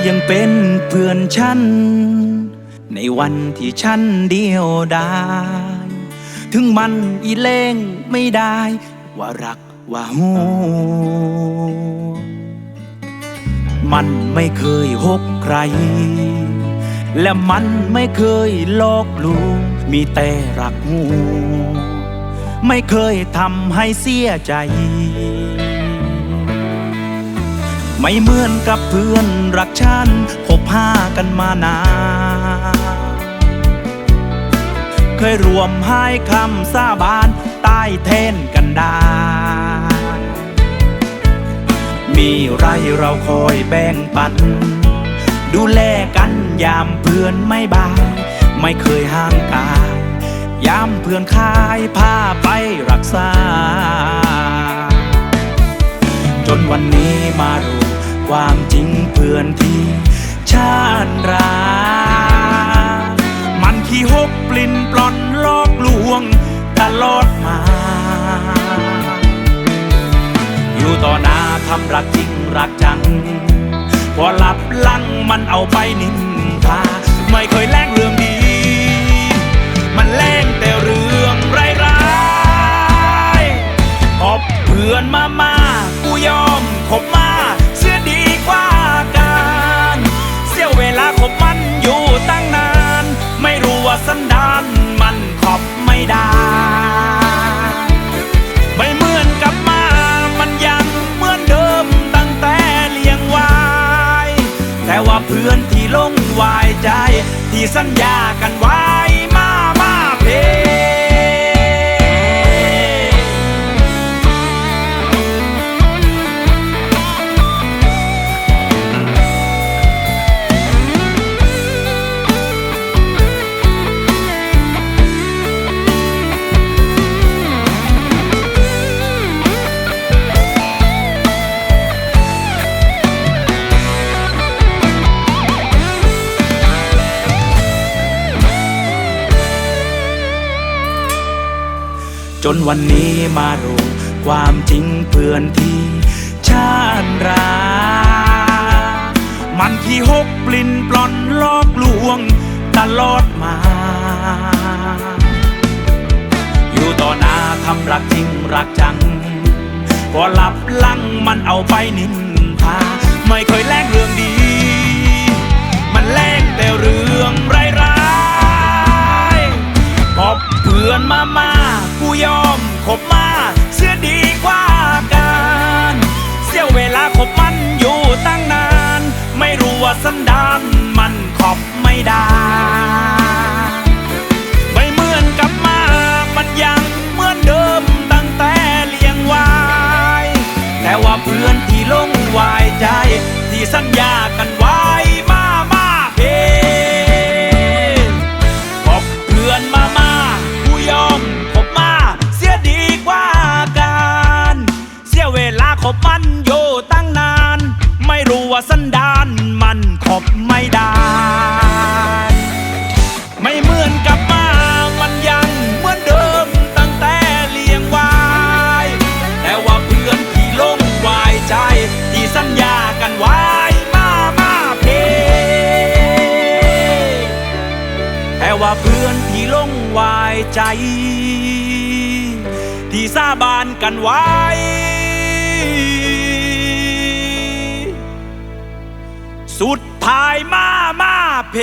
ายังเป็นเพื่อนฉัน ในวันที่ฉันเดียวดายถึงมันอีเลงไม่ได้ ว่ารักว่าหูมันไม่เคยหกใคร และมันไม่เคยหลอกลวงมีแต่รักหูไม่เคยทำให้เสียใจ ไม่เหมือนกับเพื่อนรักฉันคบหากันมานานเคยรวมให้คำสาบานใต้เทนกันดามีไรเราคอยแบ่งปัน ดูแลกันยามเพื่อนไม่บายไม่เคยห่างกายยามเพื่อนคายพาไปรักษา จนวันนี้มารู้ ความจริงเพื่อนที่ชาติรักมันขี้หกปลิ้นปลอนลอกลวงตลอดมา อยู่ต่อหน้าทำรักจริงรักจัง พอหลับลังมันเอาไปนินทาไม่เคยแลกเรื่องดี มันแลกแต่เรื่องร้ายๆขอบเพื่อนมามากูยอมคบมา สัญญากันไว้ จนวันนี้มารู้ความจริงเพื่อนที่ชาติรักมันที่หกปลิ้นปลอนลอกลวงตลอดมา อยู่ต่อหน้าทำรักจริงรักจัง พอหลับลังมันเอาไปนินทา ไม่เคยแลกเรื่องดี มันแลกแต่เรื่องร้ายๆพอเพื่อนมามา ยอมคบมาเสียดีกว่ากันเสียเวลาคบมันอยู่ตั้งนาน ไม่รู้ว่าสันดานมันขอบไม่ได้ไม่เหมือนกับมา มันยังเหมือนเดิมตั้งแต่เลี้ยงไว้แต่ว่าเพื่อนที่ลงวายใจ ที่สัญญากัน สันดานมันคบไม่ได้ ไม่เหมือนกับมามันยังเหมือนเดิมตั้งแต่เลี้ยงไว้แต่ว่าเพื่อนที่ลงวายใจ ที่สัญญากันไว้ มามาเพ แต่ว่าเพื่อนที่ลงวายใจ ที่สาบานกันไว้ สุดท้ายมามาเพ